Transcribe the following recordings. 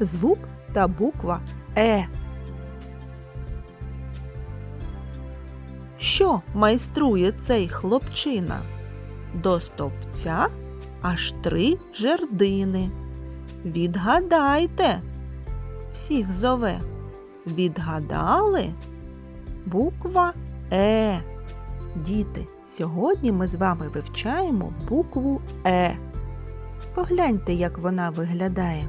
звук та буква Е. Що майструє цей хлопчина? До стовпця аж три жердини. Відгадайте. Всіх зове. Відгадали? Буква Е. Діти, сьогодні ми з вами вивчаємо букву Е. Погляньте, як вона виглядає.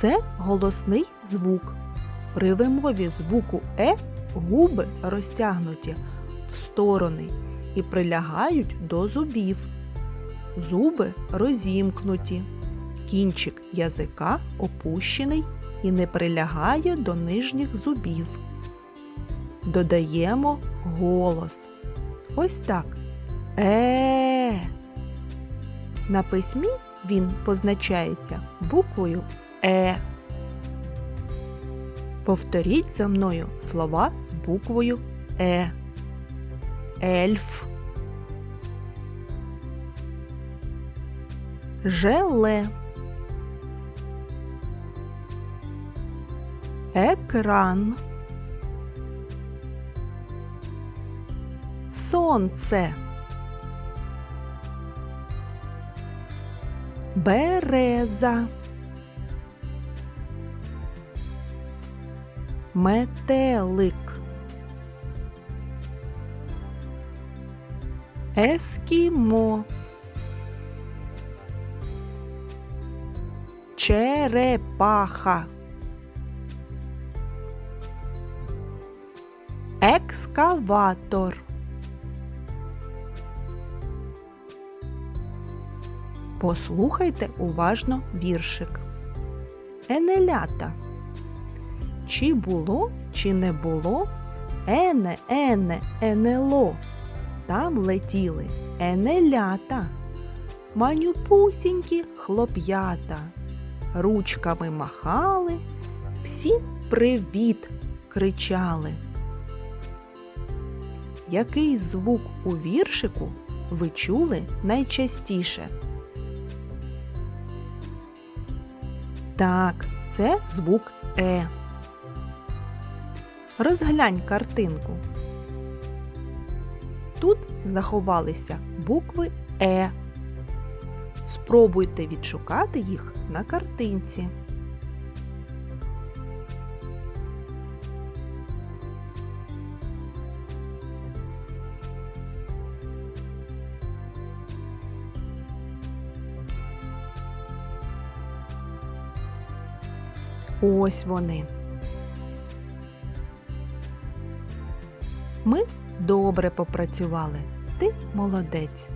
Це голосний звук. При вимові звуку Е губи розтягнуті в сторони і прилягають до зубів. Зуби розімкнуті. Кінчик язика опущений і не прилягає до нижніх зубів. Додаємо голос. Ось так. Е. На письмі він позначається буквою Е. Повторіть за мною слова з буквою Е. Ельф. Желе. Екран. Сонце. Береза. Метелик. Ескімо. Черепаха. Екскаватор. Послухайте уважно віршик. Енелята. Чи було, чи не було, ене, ене, енело. Там летіли енелята, манюпусінькі хлоп'ята, ручками махали, всі привіт кричали. Який звук у віршику ви чули найчастіше? Так, це звук Е. Розглянь картинку. Тут заховалися букви Е. Спробуйте відшукати їх на картинці. Ось вони. Ми добре попрацювали. Ти молодець.